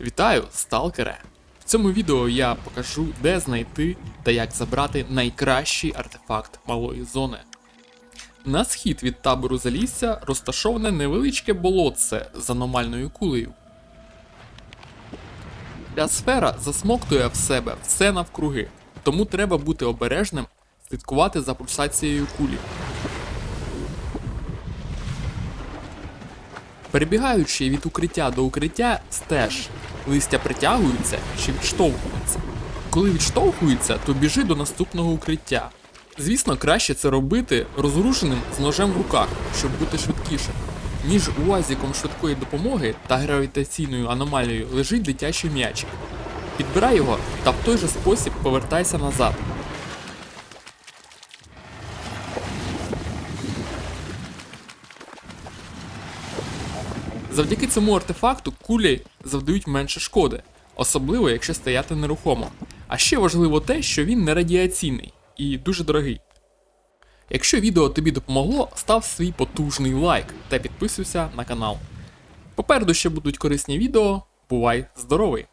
Вітаю, сталкере! В цьому відео я покажу, де знайти та як забрати найкращий артефакт малої зони. На схід від табору Залісся розташоване невеличке болотце з аномальною кулею. Ця сфера засмоктує в себе все навкруги, тому треба бути обережним, слідкувати за пульсацією кулі. Перебігаючи від укриття до укриття, стеж. Листя притягуються чи відштовхуються. Коли відштовхуються, то біжи до наступного укриття. Звісно, краще це робити розрушеним з ножем в руках, щоб бути швидкішим. Між уазіком швидкої допомоги та гравітаційною аномалією лежить дитячий м'ячик. Підбирай його та в той же спосіб повертайся назад. Завдяки цьому артефакту кулі завдають менше шкоди, особливо якщо стояти нерухомо. А ще важливо те, що він не радіаційний і дуже дорогий. Якщо відео тобі допомогло, став свій потужний лайк та підписуйся на канал. Попереду ще будуть корисні відео. Бувай здоровий!